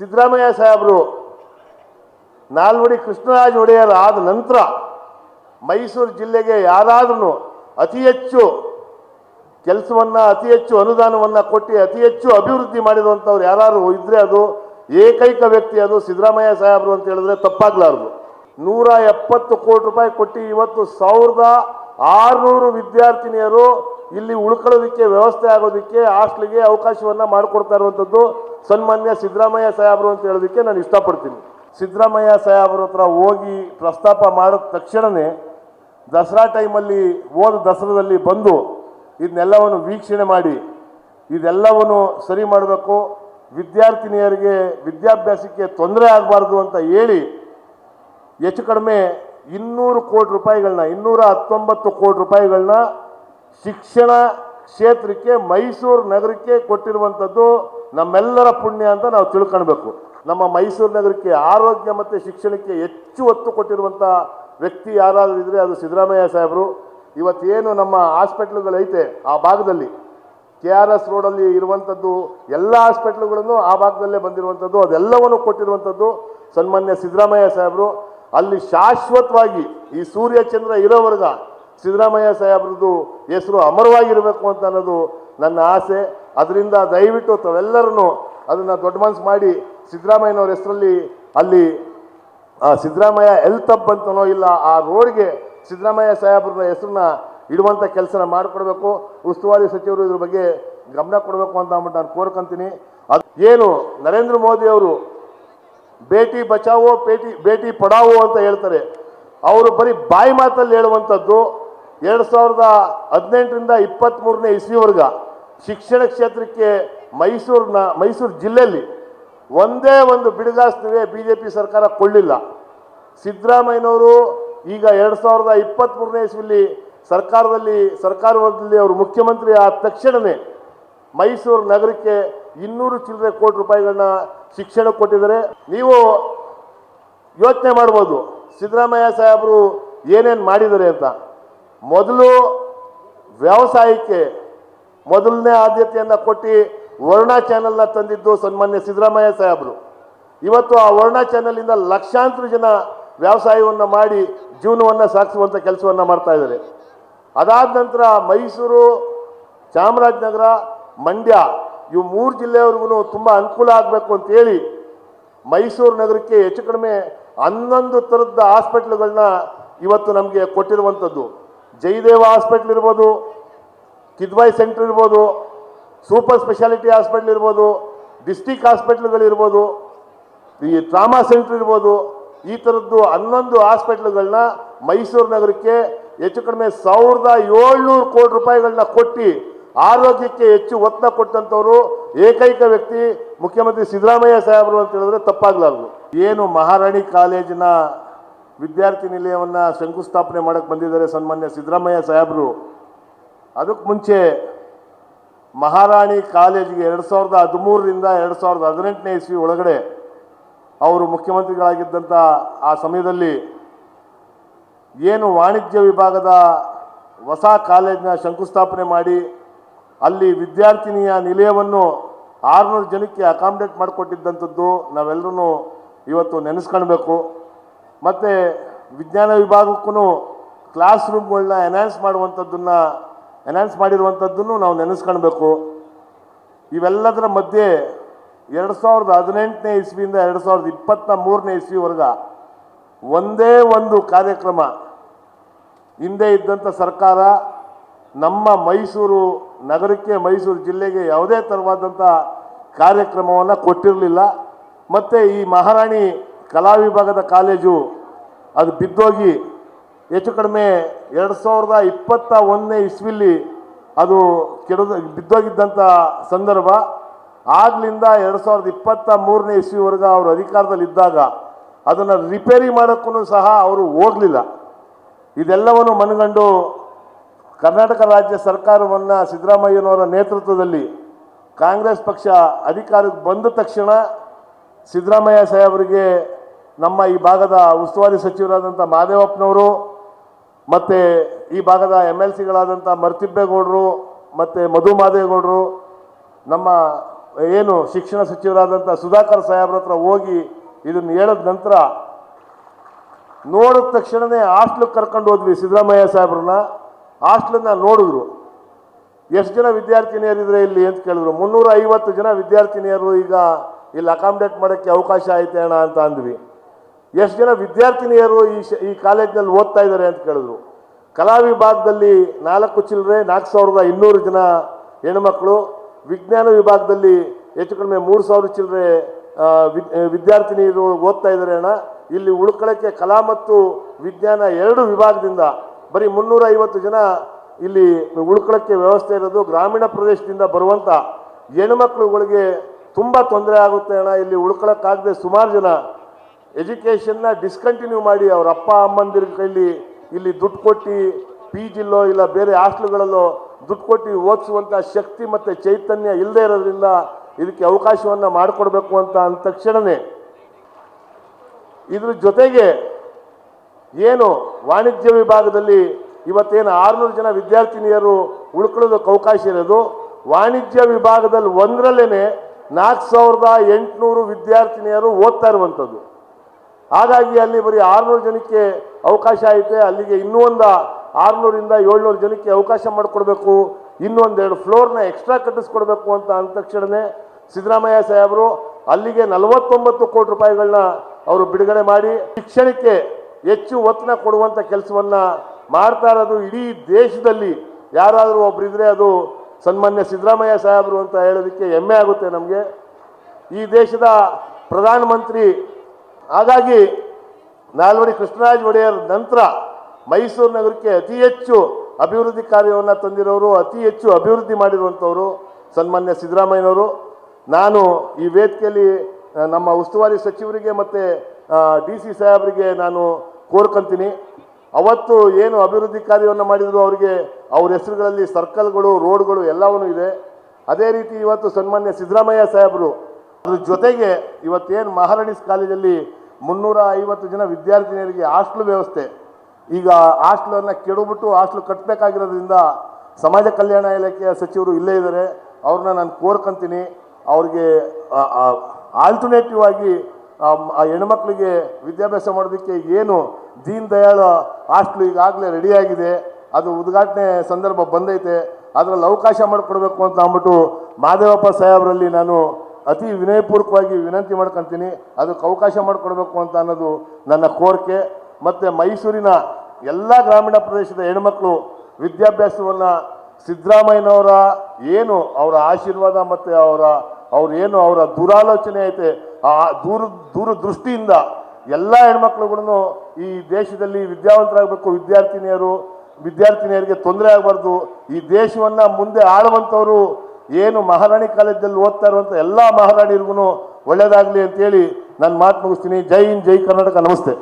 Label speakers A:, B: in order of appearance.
A: ಸಿದ್ದರಾಮಯ್ಯ ಸಾಹೇಬರು, ನಾಲ್ವಡಿ ಕೃಷ್ಣರಾಜ ಒಡೆಯರ್ ಆದ ನಂತರ ಮೈಸೂರು ಜಿಲ್ಲೆಗೆ ಯಾರಾದ್ರೂ ಅತಿ ಹೆಚ್ಚು ಕೆಲಸವನ್ನು, ಅತಿ ಹೆಚ್ಚು ಅನುದಾನವನ್ನು ಕೊಟ್ಟು, ಅತಿ ಹೆಚ್ಚು ಅಭಿವೃದ್ಧಿ ಮಾಡಿರುವಂಥವ್ರು ಯಾರು ಇದ್ರೆ ಅದು ಏಕೈಕ ವ್ಯಕ್ತಿ ಅದು ಸಿದ್ದರಾಮಯ್ಯ ಸಾಹೇಬರು ಅಂತ ಹೇಳಿದ್ರೆ ತಪ್ಪಾಗ್ಲಾರ್ದು. ನೂರ ಎಪ್ಪತ್ತು ಕೋಟಿ ರೂಪಾಯಿ ಕೊಟ್ಟು ಇವತ್ತು ಸಾವಿರದ ಆರುನೂರು ವಿದ್ಯಾರ್ಥಿನಿಯರು ಇಲ್ಲಿ ಉಳ್ಕೊಳ್ಳೋದಕ್ಕೆ, ವ್ಯವಸ್ಥೆ ಆಗೋದಕ್ಕೆ, ಹಾಸ್ಟ್ಲಿಗೆ ಅವಕಾಶವನ್ನು ಮಾಡಿಕೊಡ್ತಾ ಇರುವಂಥದ್ದು ಸನ್ಮಾನ್ಯ ಸಿದ್ದರಾಮಯ್ಯ ಸಾಹೇಬರು ಅಂತ ಹೇಳೋದಕ್ಕೆ ನಾನು ಇಷ್ಟಪಡ್ತೀನಿ. ಸಿದ್ದರಾಮಯ್ಯ ಸಾಹೇಬ್ರ ಹತ್ರ ಹೋಗಿ ಪ್ರಸ್ತಾಪ ಮಾಡಿದ ತಕ್ಷಣವೇ ದಸರಾ ಟೈಮಲ್ಲಿ ಹೋದ ದಸರಾದಲ್ಲಿ ಬಂದು ಇದನ್ನೆಲ್ಲವನ್ನು ವೀಕ್ಷಣೆ ಮಾಡಿ, ಇದೆಲ್ಲವನ್ನು ಸರಿ ಮಾಡಬೇಕು, ವಿದ್ಯಾರ್ಥಿನಿಯರಿಗೆ ವಿದ್ಯಾಭ್ಯಾಸಕ್ಕೆ ತೊಂದರೆ ಆಗಬಾರ್ದು ಅಂತ ಹೇಳಿ ಹೆಚ್ಚು ಕಡಿಮೆ ಇನ್ನೂರು ಕೋಟಿ ರೂಪಾಯಿಗಳನ್ನ, ಇನ್ನೂರ ಹತ್ತೊಂಬತ್ತು ಕೋಟಿ ರೂಪಾಯಿಗಳನ್ನ ಶಿಕ್ಷಣ ಕ್ಷೇತ್ರಕ್ಕೆ, ಮೈಸೂರು ನಗರಕ್ಕೆ ಕೊಟ್ಟಿರುವಂಥದ್ದು ನಮ್ಮೆಲ್ಲರ ಪುಣ್ಯ ಅಂತ ನಾವು ತಿಳ್ಕೊಳ್ಬೇಕು. ನಮ್ಮ ಮೈಸೂರು ನಗರಕ್ಕೆ ಆರೋಗ್ಯ ಮತ್ತು ಶಿಕ್ಷಣಕ್ಕೆ ಹೆಚ್ಚು ಒತ್ತು ಕೊಟ್ಟಿರುವಂಥ ವ್ಯಕ್ತಿ ಯಾರಾದರೂ ಇದ್ದರೆ ಅದು ಸಿದ್ದರಾಮಯ್ಯ ಸಾಹೇಬರು. ಇವತ್ತೇನು ನಮ್ಮ ಹಾಸ್ಪಿಟ್ಲುಗಳೈತೆ ಆ ಭಾಗದಲ್ಲಿ, ಕೆ ಆರ್ ಎಸ್ ರೋಡಲ್ಲಿ ಇರುವಂಥದ್ದು ಎಲ್ಲ ಹಾಸ್ಪಿಟ್ಲುಗಳನ್ನು ಆ ಭಾಗದಲ್ಲೇ ಬಂದಿರುವಂಥದ್ದು, ಅದೆಲ್ಲವನ್ನು ಕೊಟ್ಟಿರುವಂಥದ್ದು ಸನ್ಮಾನ್ಯ ಸಿದ್ದರಾಮಯ್ಯ ಸಾಹೇಬರು. ಅಲ್ಲಿ ಶಾಶ್ವತವಾಗಿ ಈ ಸೂರ್ಯಚಂದ್ರ ಇರೋವರೆಗ ಸಿದ್ದರಾಮಯ್ಯ ಸಾಹೇಬ್ರದ್ದು ಹೆಸರು ಅಮರವಾಗಿರಬೇಕು ಅಂತ ಅನ್ನೋದು ನನ್ನ ಆಸೆ. ಅದರಿಂದ ದಯವಿಟ್ಟು ತಾವೆಲ್ಲರೂ ಅದನ್ನು ದೊಡ್ಡ ಮನಸ್ಸು ಮಾಡಿ ಸಿದ್ದರಾಮಯ್ಯನವ್ರ ಹೆಸರಲ್ಲಿ ಅಲ್ಲಿ ಸಿದ್ದರಾಮಯ್ಯ ಹೆಲ್ತ್ ಹಬ್ ಅಂತನೋ ಇಲ್ಲ, ಆ ರೋಡ್ಗೆ ಸಿದ್ದರಾಮಯ್ಯ ಸಾಹೇಬ್ರ ಹೆಸರನ್ನ ಇಡುವಂಥ ಕೆಲಸನ ಮಾಡಿಕೊಡ್ಬೇಕು. ಉಸ್ತುವಾರಿ ಸಚಿವರು ಇದ್ರ ಬಗ್ಗೆ ಗಮನ ಕೊಡಬೇಕು ಅಂತ ಅಂದ್ಬಿಟ್ಟು ನಾನು ಕೋರ್ಕೊಂತೀನಿ. ಅದು ಏನು ನರೇಂದ್ರ ಮೋದಿ ಅವರು ಭೇಟಿ ಬಚಾವೋ ಭೇಟಿ ಭೇಟಿ ಪಡಾವೋ ಅಂತ ಹೇಳ್ತಾರೆ. ಅವರು ಬರೀ ಬಾಯಿ ಮಾತಲ್ಲಿ ಹೇಳುವಂಥದ್ದು. ಎರಡು ಸಾವಿರದ ಹದಿನೆಂಟರಿಂದ ಇಪ್ಪತ್ತ್ಮೂರನೇ ಇಸ್ವಿವರೆಗ ಶಿಕ್ಷಣ ಕ್ಷೇತ್ರಕ್ಕೆ ಮೈಸೂರಿನ, ಮೈಸೂರು ಜಿಲ್ಲೆಯಲ್ಲಿ ಒಂದೇ ಒಂದು ಬಿಡುಗಾಸ್ತಿವೆ ಬಿ ಜೆ ಪಿ ಸರ್ಕಾರ ಕೊಳ್ಳಿಲ್ಲ ಸಿದ್ದರಾಮಯ್ಯನವರು ಈಗ ಎರಡು ಸಾವಿರದ ಇಪ್ಪತ್ತ್ಮೂರನೇ ಇಸ್ವಿಲಿ ಸರ್ಕಾರದಲ್ಲಿ ಸರ್ಕಾರದಲ್ಲಿ ಅವರು ಮುಖ್ಯಮಂತ್ರಿ ಆದ ತಕ್ಷಣವೇ ಮೈಸೂರು ನಗರಕ್ಕೆ ಇನ್ನೂರು ಚಿಲ್ಲರೆ ಕೋಟಿ ರೂಪಾಯಿಗಳನ್ನ ಶಿಕ್ಷಣ ಕೊಟ್ಟಿದ್ದಾರೆ. ನೀವು ಯೋಚನೆ ಮಾಡ್ಬೋದು ಸಿದ್ದರಾಮಯ್ಯ ಸಾಹೇಬರು ಏನೇನು ಮಾಡಿದ್ದಾರೆ ಅಂತ. ಮೊದಲು ವ್ಯವಸಾಯಕ್ಕೆ ಮೊದಲನೇ ಆದ್ಯತೆಯನ್ನು ಕೊಟ್ಟು ವರ್ಣ ಚಾನೆಲ್ನ ತಂದಿದ್ದು ಸನ್ಮಾನ್ಯ ಸಿದ್ದರಾಮಯ್ಯ ಸಾಹೇಬರು. ಇವತ್ತು ಆ ವರ್ಣ ಚಾನೆಲ್ನಿಂದ ಲಕ್ಷಾಂತರ ಜನ ವ್ಯವಸಾಯವನ್ನು ಮಾಡಿ ಜೀವನವನ್ನು ಸಾಗಿಸುವಂಥ ಕೆಲಸವನ್ನು ಮಾಡ್ತಾ ಇದ್ದಾರೆ. ಅದಾದ ನಂತರ ಮೈಸೂರು, ಚಾಮರಾಜನಗರ, ಮಂಡ್ಯ ಇವು ಮೂರು ಜಿಲ್ಲೆಯವ್ರಿಗೂ ತುಂಬ ಅನುಕೂಲ ಆಗಬೇಕು ಅಂತೇಳಿ ಮೈಸೂರು ನಗರಕ್ಕೆ ಹೆಚ್ಚು ಕಡಿಮೆ ಹನ್ನೊಂದು ಥರದ ಹಾಸ್ಪಿಟ್ಲುಗಳನ್ನ ಇವತ್ತು ನಮಗೆ ಕೊಟ್ಟಿರುವಂಥದ್ದು. ಜಯದೇವ ಹಾಸ್ಪಿಟ್ಲ್ ಇರ್ಬೋದು, ಕಿದ್ವಾಯ್ ಸೆಂಟರ್ ಇರ್ಬೋದು, ಸೂಪರ್ ಸ್ಪೆಷಾಲಿಟಿ ಹಾಸ್ಪಿಟ್ಲ್ ಇರ್ಬೋದು, ಡಿಸ್ಟಿಕ್ ಹಾಸ್ಪಿಟ್ಲ್ಗಳಿರ್ಬೋದು ಈ ಟ್ರಾಮಾ ಸೆಂಟರ್ ಇರ್ಬೋದು, ಈ ಥರದ್ದು ಹನ್ನೊಂದು ಹಾಸ್ಪಿಟ್ಲ್ಗಳನ್ನ ಮೈಸೂರು ನಗರಕ್ಕೆ ಹೆಚ್ಚು ಕಡಿಮೆ ಸಾವಿರದ ಏಳ್ನೂರು ಕೋಟಿ ರೂಪಾಯಿಗಳನ್ನ ಕೊಟ್ಟು ಆರೋಗ್ಯಕ್ಕೆ ಹೆಚ್ಚು ಒತ್ತ ಕೊಟ್ಟಂಥವರು ಏಕೈಕ ವ್ಯಕ್ತಿ ಮುಖ್ಯಮಂತ್ರಿ ಸಿದ್ದರಾಮಯ್ಯ ಸಾಹೇಬರು ಅಂತ ಹೇಳಿದ್ರೆ ತಪ್ಪಾಗ್ಲಾರ್ದು. ಏನು ಮಹಾರಾಣಿ ಕಾಲೇಜಿನ ವಿದ್ಯಾರ್ಥಿ ನಿಲಯವನ್ನು ಶಂಕುಸ್ಥಾಪನೆ ಮಾಡೋಕ್ಕೆ ಬಂದಿದ್ದಾರೆ ಸನ್ಮಾನ್ಯ ಸಿದ್ದರಾಮಯ್ಯ ಸಾಹೇಬರು. ಅದಕ್ಕೆ ಮುಂಚೆ ಮಹಾರಾಣಿ ಕಾಲೇಜಿಗೆ ಎರಡು ಸಾವಿರದ ಹದಿಮೂರರಿಂದ ಎರಡು ಸಾವಿರದ ಹದಿನೆಂಟನೇ ಇಸ್ವಿ ಒಳಗಡೆ ಅವರು ಮುಖ್ಯಮಂತ್ರಿಗಳಾಗಿದ್ದಂಥ ಆ ಸಮಯದಲ್ಲಿ ಏನು ವಾಣಿಜ್ಯ ವಿಭಾಗದ ಹೊಸ ಕಾಲೇಜಿನ ಶಂಕುಸ್ಥಾಪನೆ ಮಾಡಿ ಅಲ್ಲಿ ವಿದ್ಯಾರ್ಥಿನಿಯ ನಿಲಯವನ್ನು ಆರುನೂರು ಜನಕ್ಕೆ ಅಕಾಮಿಡೇಟ್ ಮಾಡಿಕೊಟ್ಟಿದ್ದಂಥದ್ದು ನಾವೆಲ್ಲರೂ ಇವತ್ತು ನೆನೆಸ್ಕೊಳ್ಬೇಕು. ಮತ್ತು ವಿಜ್ಞಾನ ವಿಭಾಗಕ್ಕೂ ಕ್ಲಾಸ್ ರೂಮ್ಗಳನ್ನ ಎನ್ಹಾನ್ಸ್ ಮಾಡುವಂಥದ್ದನ್ನು ಎನ್ಹಾನ್ಸ್ ಮಾಡಿರುವಂಥದ್ದನ್ನು ನಾವು ನೆನೆಸ್ಕೊಳ್ಬೇಕು. ಇವೆಲ್ಲದರ ಮಧ್ಯೆ ಎರಡು ಸಾವಿರದ ಹದಿನೆಂಟನೇ ಇಸ್ವಿಯಿಂದ ಎರಡು ಸಾವಿರದ ಇಪ್ಪತ್ತ ಮೂರನೇ ಇಸ್ವಿವರೆಗ ಒಂದೇ ಒಂದು ಕಾರ್ಯಕ್ರಮ ಹಿಂದೆ ಇದ್ದಂಥ ಸರ್ಕಾರ ನಮ್ಮ ಮೈಸೂರು ನಗರಕ್ಕೆ, ಮೈಸೂರು ಜಿಲ್ಲೆಗೆ ಯಾವುದೇ ಥರವಾದಂಥ ಕಾರ್ಯಕ್ರಮವನ್ನು ಕೊಟ್ಟಿರಲಿಲ್ಲ. ಮತ್ತು ಈ ಮಹಾರಾಣಿ ಕಲಾ ವಿಭಾಗದ ಕಾಲೇಜು ಅದು ಬಿದ್ದೋಗಿ ಹೆಚ್ಚು ಕಡಿಮೆ ಎರಡು ಸಾವಿರದ ಇಪ್ಪತ್ತ ಒಂದನೇ ಇಸ್ವಿಲಿ ಅದು ಕೆಡದ ಬಿದ್ದೋಗಿದ್ದಂಥ ಸಂದರ್ಭ. ಆಗಲಿಂದ ಎರಡು ಸಾವಿರದ ಇಪ್ಪತ್ತ ಮೂರನೇ ಇಸ್ವಿವರೆಗೆ ಅವರು ಅಧಿಕಾರದಲ್ಲಿದ್ದಾಗ ಅದನ್ನು ರಿಪೇರಿ ಮಾಡೋಕ್ಕೂ ಸಹ ಅವರು ಹೋಗಲಿಲ್ಲ. ಇದೆಲ್ಲವನ್ನು ಮನಗಂಡು ಕರ್ನಾಟಕ ರಾಜ್ಯ ಸರ್ಕಾರವನ್ನು ಸಿದ್ದರಾಮಯ್ಯನವರ ನೇತೃತ್ವದಲ್ಲಿ ಕಾಂಗ್ರೆಸ್ ಪಕ್ಷ ಅಧಿಕಾರಕ್ಕೆ ಬಂದ ತಕ್ಷಣ ಸಿದ್ದರಾಮಯ್ಯ ಸಾಹೇಬರಿಗೆ ನಮ್ಮ ಈ ಭಾಗದ ಉಸ್ತುವಾರಿ ಸಚಿವರಾದಂಥ ಮಾದೇವಪ್ಪನವರು ಮತ್ತು ಈ ಭಾಗದ ಎಂ ಎಲ್ ಸಿಗಳಾದಂಥ ಮರ್ತಿಬ್ಬೇಗೌಡರು ಮತ್ತು ಮಧು ಮಾದೇಗೌಡರು, ನಮ್ಮ ಏನು ಶಿಕ್ಷಣ ಸಚಿವರಾದಂಥ ಸುಧಾಕರ್ ಸಾಹೇಬ್ರ ಹತ್ರ ಹೋಗಿ ಇದನ್ನು ಹೇಳಿದ ನಂತರ ನೋಡಿದ ತಕ್ಷಣವೇ ಹಾಸ್ಟ್ಲಿಗೆ ಕರ್ಕೊಂಡು ಹೋದ್ವಿ ಸಿದ್ದರಾಮಯ್ಯ ಸಾಹೇಬ್ರನ್ನ. ಹಾಸ್ಟ್ಲನ್ನ ನೋಡಿದ್ರು. ಎಷ್ಟು ಜನ ವಿದ್ಯಾರ್ಥಿನಿಯರಿದ್ರೆ ಇಲ್ಲಿ ಅಂತ ಕೇಳಿದ್ರು. ಮುನ್ನೂರ ಐವತ್ತು ಜನ ವಿದ್ಯಾರ್ಥಿನಿಯರು ಈಗ ಇಲ್ಲಿ ಅಕಾಮಿಡೇಟ್ ಮಾಡೋಕ್ಕೆ ಅವಕಾಶ ಐತೆ ಅಣ್ಣ ಅಂತ ಅಂದ್ವಿ. ಎಷ್ಟು ಜನ ವಿದ್ಯಾರ್ಥಿನಿಯರು ಈ ಶ, ಈ ಕಾಲೇಜ್ನಲ್ಲಿ ಓದ್ತಾ ಇದ್ದಾರೆ ಅಂತ ಕೇಳಿದ್ರು. ಕಲಾ ವಿಭಾಗದಲ್ಲಿ ನಾಲ್ಕು ಚಿಲ್ಲರೆ ನಾಲ್ಕು ಸಾವಿರದ ಇನ್ನೂರು ಜನ ಹೆಣ್ಮಕ್ಳು. ವಿಜ್ಞಾನ ವಿಭಾಗದಲ್ಲಿ ಹೆಚ್ಚು ಕಡಿಮೆ ಮೂರು ಸಾವಿರ ಚಿಲ್ಲರೆ ವಿದ್ಯಾರ್ಥಿನಿಯರು ಓದ್ತಾ ಇದ್ದಾರೆ ಅಣ್ಣ. ಇಲ್ಲಿ ಉಳ್ಕೊಳ್ಳೋಕ್ಕೆ ಕಲಾ ಮತ್ತು ವಿಜ್ಞಾನ ಎರಡು ವಿಭಾಗದಿಂದ ಬರೀ ಮುನ್ನೂರ ಐವತ್ತು ಜನ ಇಲ್ಲಿ ಉಳ್ಕೊಳ್ಳೋಕ್ಕೆ ವ್ಯವಸ್ಥೆ ಇರೋದು ಗ್ರಾಮೀಣ ಪ್ರದೇಶದಿಂದ ಬರುವಂಥ ಹೆಣ್ಮಕ್ಳುಗಳಿಗೆ ತುಂಬ ತೊಂದರೆ ಆಗುತ್ತೆ ಅಣ್ಣ. ಇಲ್ಲಿ ಉಳ್ಕೊಳ್ಳೋಕ್ಕಾಗದೆ ಸುಮಾರು ಜನ ಎಜುಕೇಷನ್ನ ಡಿಸ್ಕಂಟಿನ್ಯೂ ಮಾಡಿ ಅವ್ರ ಅಪ್ಪ, ಅಮ್ಮಂದಿರ ಕೈಲಿ ಇಲ್ಲಿ ದುಡ್ಡು ಕೊಟ್ಟು ಪಿ ಜಿಲ್ಲೋ ಇಲ್ಲ ಬೇರೆ ಹಾಸ್ಟ್ಲುಗಳಲ್ಲೋ ದುಡ್ಡು ಕೊಟ್ಟು ಓದಿಸುವಂಥ ಶಕ್ತಿ ಮತ್ತು ಚೈತನ್ಯ ಇಲ್ಲದೆ ಇರೋದ್ರಿಂದ ಇದಕ್ಕೆ ಅವಕಾಶವನ್ನು ಮಾಡಿಕೊಡ್ಬೇಕು ಅಂತ ಅಂದ ತಕ್ಷಣವೇ ಇದ್ರ ಜೊತೆಗೆ ಏನು ವಾಣಿಜ್ಯ ವಿಭಾಗದಲ್ಲಿ ಇವತ್ತೇನು ಆರುನೂರು ಜನ ವಿದ್ಯಾರ್ಥಿನಿಯರು ಉಳ್ಕೊಳ್ಳೋದಕ್ಕೆ ಅವಕಾಶ ಇರೋದು. ವಾಣಿಜ್ಯ ವಿಭಾಗದಲ್ಲಿ ಒಂದರಲ್ಲೇ ನಾಲ್ಕು ಸಾವಿರದ ಎಂಟುನೂರು ವಿದ್ಯಾರ್ಥಿನಿಯರು ಓದ್ತಾ ಇರುವಂಥದ್ದು. ಹಾಗಾಗಿ ಅಲ್ಲಿ ಬರೀ ಆರುನೂರು ಜನಕ್ಕೆ ಅವಕಾಶ ಐತೆ, ಅಲ್ಲಿಗೆ ಇನ್ನೂ ಒಂದು ಆರುನೂರಿಂದ ಏಳ್ನೂರು ಜನಕ್ಕೆ ಅವಕಾಶ ಮಾಡಿಕೊಡ್ಬೇಕು, ಇನ್ನೊಂದೆರಡು ಫ್ಲೋರ್ನ ಎಕ್ಸ್ಟ್ರಾ ಕಟ್ಟಿಸ್ಕೊಡ್ಬೇಕು ಅಂತ ಅಂದ ತಕ್ಷಣವೇ ಸಿದ್ದರಾಮಯ್ಯ ಸಾಹೇಬರು ಅಲ್ಲಿಗೆ ನಲವತ್ತೊಂಬತ್ತು ಕೋಟಿ ರೂಪಾಯಿಗಳನ್ನ ಅವರು ಬಿಡುಗಡೆ ಮಾಡಿ ಶಿಕ್ಷಣಕ್ಕೆ ಹೆಚ್ಚು ಒತ್ತನ ಕೊಡುವಂಥ ಕೆಲಸವನ್ನು ಮಾಡ್ತಾ ಇರೋದು ಇಡೀ ದೇಶದಲ್ಲಿ ಯಾರಾದರೂ ಒಬ್ರಿದ್ರೆ ಅದು ಸನ್ಮಾನ್ಯ ಸಿದ್ದರಾಮಯ್ಯ ಸಾಹೇಬರು ಅಂತ ಹೇಳೋದಕ್ಕೆ ಹೆಮ್ಮೆ ಆಗುತ್ತೆ ನಮಗೆ. ಈ ದೇಶದ ಪ್ರಧಾನಮಂತ್ರಿ ಹಾಗಾಗಿ ನಾಲ್ವಡಿ ಕೃಷ್ಣರಾಜ ಒಡೆಯರ್ ನಂತರ ಮೈಸೂರು ನಗರಕ್ಕೆ ಅತಿ ಹೆಚ್ಚು ಅಭಿವೃದ್ಧಿ ಕಾರ್ಯವನ್ನು ತಂದಿರೋರು, ಅತಿ ಹೆಚ್ಚು ಅಭಿವೃದ್ಧಿ ಮಾಡಿರುವಂಥವರು ಸನ್ಮಾನ್ಯ ಸಿದ್ದರಾಮಯ್ಯನವರು. ನಾನು ಈ ವೇದಿಕೆಯಲ್ಲಿ ನಮ್ಮ ಉಸ್ತುವಾರಿ ಸಚಿವರಿಗೆ ಮತ್ತು ಡಿ ಸಿ ಸಾಹೇಬರಿಗೆ ನಾನು ಕೋರ್ಕೊಂತೀನಿ. ಅವತ್ತು ಏನು ಅಭಿವೃದ್ಧಿ ಕಾರ್ಯವನ್ನು ಮಾಡಿದ್ರು ಅವರಿಗೆ ಅವ್ರ ಹೆಸರುಗಳಲ್ಲಿ ಸರ್ಕಲ್ಗಳು, ರೋಡ್ಗಳು ಎಲ್ಲವೂ ಇದೆ. ಅದೇ ರೀತಿ ಇವತ್ತು ಸನ್ಮಾನ್ಯ ಸಿದ್ದರಾಮಯ್ಯ ಸಾಹೇಬರು ಅದ್ರ ಜೊತೆಗೆ ಇವತ್ತೇನು ಮಹಾರಾಣಿಸ್ ಕಾಲೇಜಲ್ಲಿ ಮುನ್ನೂರ ಐವತ್ತು ಜನ ವಿದ್ಯಾರ್ಥಿನಿಯರಿಗೆ ಹಾಸ್ಟ್ಲು ವ್ಯವಸ್ಥೆ. ಈಗ ಹಾಸ್ಟ್ಲನ್ನು ಕೆಡಬಿಟ್ಟು ಹಾಸ್ಟ್ಲು ಕಟ್ಟಬೇಕಾಗಿರೋದ್ರಿಂದ ಸಮಾಜ ಕಲ್ಯಾಣ ಇಲಾಖೆಯ ಸಚಿವರು ಇಲ್ಲೇ ಇದ್ದಾರೆ. ಅವ್ರನ್ನ ನಾನು ಕೋರ್ಕೊಂತೀನಿ. ಅವ್ರಿಗೆ ಆಲ್ಟರ್ನೇಟಿವ್ ಆಗಿ ಆ ಹೆಣ್ಮಕ್ಳಿಗೆ ವಿದ್ಯಾಭ್ಯಾಸ ಮಾಡೋದಕ್ಕೆ ಏನು ದೀನ್ ದಯಾಳು ಹಾಸ್ಟ್ಲು ಈಗಾಗಲೇ ರೆಡಿಯಾಗಿದೆ ಅದು ಉದ್ಘಾಟನೆ ಸಂದರ್ಭ ಬಂದೈತೆ. ಅದರಲ್ಲಿ ಅವಕಾಶ ಮಾಡಿಕೊಡ್ಬೇಕು ಅಂತ ಅಂದ್ಬಿಟ್ಟು ಮಾದೇವಪ್ಪ ಸಾಹೇಬರಲ್ಲಿ ನಾನು ಅತಿ ವಿನಯಪೂರ್ವಕವಾಗಿ ವಿನಂತಿ ಮಾಡ್ಕೊತೀನಿ. ಅದಕ್ಕೆ ಅವಕಾಶ ಮಾಡಿಕೊಡ್ಬೇಕು ಅಂತ ಅನ್ನೋದು ನನ್ನ ಕೋರಿಕೆ. ಮತ್ತು ಮೈಸೂರಿನ ಎಲ್ಲ ಗ್ರಾಮೀಣ ಪ್ರದೇಶದ ಹೆಣ್ಮಕ್ಳು ವಿದ್ಯಾಭ್ಯಾಸವನ್ನು ಸಿದ್ದರಾಮಯ್ಯನವರ ಏನು ಅವರ ಆಶೀರ್ವಾದ ಮತ್ತು ಅವರ, ಅವ್ರ ಏನು ಅವರ ದುರಾಲೋಚನೆ ಐತೆ, ಆ ದೂರ, ದೂರದೃಷ್ಟಿಯಿಂದ ಎಲ್ಲ ಹೆಣ್ಮಕ್ಳುಗಳನ್ನು ಈ ದೇಶದಲ್ಲಿ ವಿದ್ಯಾವಂತರಾಗಬೇಕು. ವಿದ್ಯಾರ್ಥಿನಿಯರು, ವಿದ್ಯಾರ್ಥಿನಿಯರಿಗೆ ತೊಂದರೆ ಆಗಬಾರ್ದು. ಈ ದೇಶವನ್ನು ಮುಂದೆ ಆಳುವಂಥವರು ಏನು ಮಹಾರಾಣಿ ಕಾಲೇಜಲ್ಲಿ ಓದ್ತಾ ಇರುವಂಥ ಎಲ್ಲ ಮಹಾರಾಣಿಗೂ ಒಳ್ಳೇದಾಗಲಿ ಅಂತೇಳಿ ನಾನು ಮಾತು ಮುಗಿಸ್ತೀನಿ. ಜೈ ಹಿಂದ್, ಜೈ ಕರ್ನಾಟಕ. ನಮಸ್ತೆ.